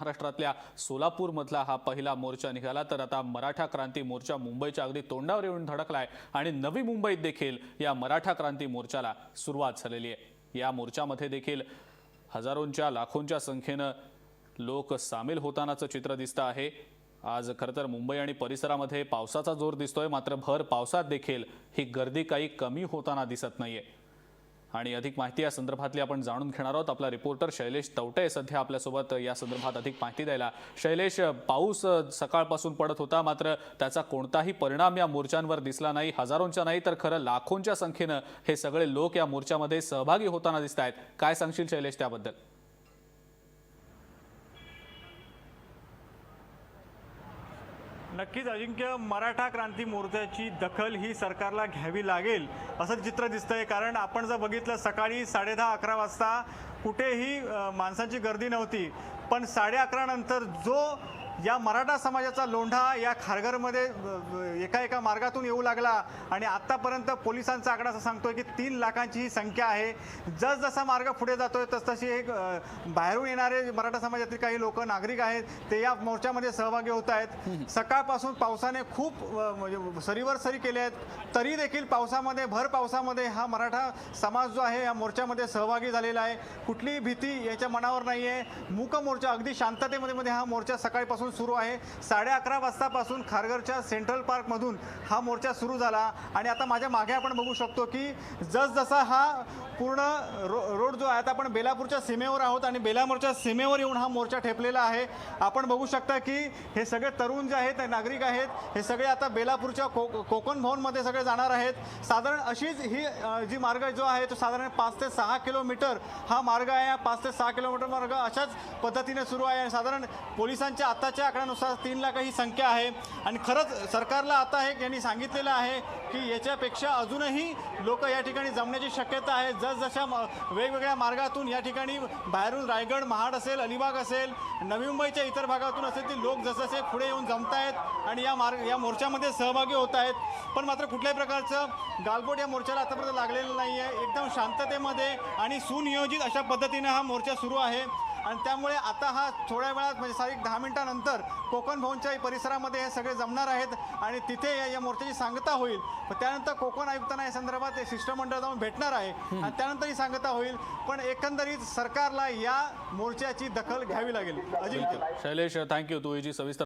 महाराष्ट्रातल्या सोलापूरमधला हा पहिला मोर्चा निघाला. तर आता मराठा क्रांती मोर्चा मुंबईच्या अगदी तोंडावर येऊन धडकलाय आणि नवी मुंबईत देखील या मराठा क्रांती मोर्चाला सुरुवात झालेली आहे. या मोर्चामध्ये देखील हजारोंच्या लाखोंच्या संख्येनं लोक सामील होतानाचं चित्र दिसतं आहे. आज खरं तर मुंबई आणि परिसरामध्ये पावसाचा जोर दिसतोय. मात्र भर पावसात देखील ही गर्दी काही कमी होताना दिसत नाहीये. आणि अधिक माहिती या संदर्भातली आपण जाणून घेणार आहोत. आपला रिपोर्टर शैलेश तवटे सध्या आपल्यासोबत या संदर्भात अधिक माहिती द्यायला. शैलेश पाऊस सकाळपासून पडत होता मात्र त्याचा कोणताही परिणाम या मोर्चांवर दिसला नाही हजारोंच्या नाही तर खरं लाखोंच्या संख्येनं हे सगळे लोक या मोर्चामध्ये सहभागी होताना दिसत आहेत काय सांगशील शैलेश त्याबद्दल? नक्कीच अजिंक्य मराठा क्रांती मोर्चाची दखल ही सरकारला घ्यावी लागेल असं चित्र दिसतंय. कारण आपण जर बघितलं सकाळी साडेदहा अकरा वाजता कुठेही माणसांची गर्दी नव्हती. पण साडे अकरा नंतर जो या मराठा समाजाचा लोंढा या खारघरमध्ये एका एका मार्गातून येऊ लागला आणि आत्तापर्यंत पोलिसांचा आकडा असं सांगतोय की तीन लाखांची ही संख्या आहे. जसजसा मार्ग पुढे जातोय तसतशी एक बाहेरून येणारे मराठा समाजातील काही लोक नागरिक आहेत ते या मोर्चामध्ये सहभागी होत आहेत. सकाळपासून पावसाने खूप म्हणजे सरीवर सरी केले आहेत. तरी देखील पावसामध्ये भर पावसामध्ये हा मराठा समाज जो आहे या मोर्चामध्ये सहभागी झालेला आहे. कुठलीही भीती याच्या मनावर नाही आहे मूक मोर्चा अगदी शांततेमध्ये मध्ये हा मोर्चा सकाळपासून सुरू आहे. साडे अकरा वाजतापासून खारघरच्या सेंट्रल पार्कमधून हा मोर्चा सुरू झाला. आणि आता माझ्या मागे आपण बघू शकतो की जसजसा हा पूर्ण रो रोड जो आहे आता आपण बेलापूरच्या सीमेवर आहोत आणि बेलापूरच्या सीमेवर येऊन हा मोर्चा ठेपलेला आहे. आपण बघू शकता की हे सगळे तरुण जे आहेत नागरिक आहेत हे सगळे आता बेलापूरच्या को कोकण भवनमध्ये सगळे जाणार आहेत. साधारण अशीच ही जी मार्ग जो आहे तो साधारण पाच ते सहा किलोमीटर हा मार्ग आहे. पाच ते सहा किलोमीटर मार्ग अशाच पद्धतीने सुरू आहे. आणि साधारण पोलिसांच्या आताच्या आकड्यानुसार तीन लाख ही संख्या आहे. आणि खरंच सरकारला आता हे यांनी सांगितलेलं आहे की याच्यापेक्षा अजूनही लोक या ठिकाणी जमण्याची शक्यता आहे. जसजशा म- वेगवेगळ्या मार्गातून या ठिकाणी बाहेरून रायगड महाड असेल अलिबाग असेल नवी मुंबईच्या इतर भागातून असेल ते लोक जसजसे पुढे येऊन जमत आहेत आणि या मार्ग या मोर्चामध्ये सहभागी होत आहेत पण मात्र कुठल्याही प्रकारचं गालबोट या मोर्चाला आतापर्यंत लागलेलं नाही आहे एकदम शांततेमध्ये आणि सुनियोजित अशा पद्धतीनं हा मोर्चा सुरू आहे. आणि त्यामुळे आता हा थोड्या वेळात म्हणजे साधारण दहा मिनिटानंतर कोकण भवनच्या परिसरामध्ये हे सगळे जमणार आहेत आणि तिथे या- या मोर्चाची सांगता होईल. त्यानंतर कोकण आयुक्तांना या संदर्भात शिष्टमंडळ जाऊन भेटणार आहे. आणि त्यानंतर ही सांगता होईल पण एकंदरीत सरकारला या मोर्चाची दखल घ्यावी लागेल. अजिंक्य. Shailesh thank you. तू जी सविस्तर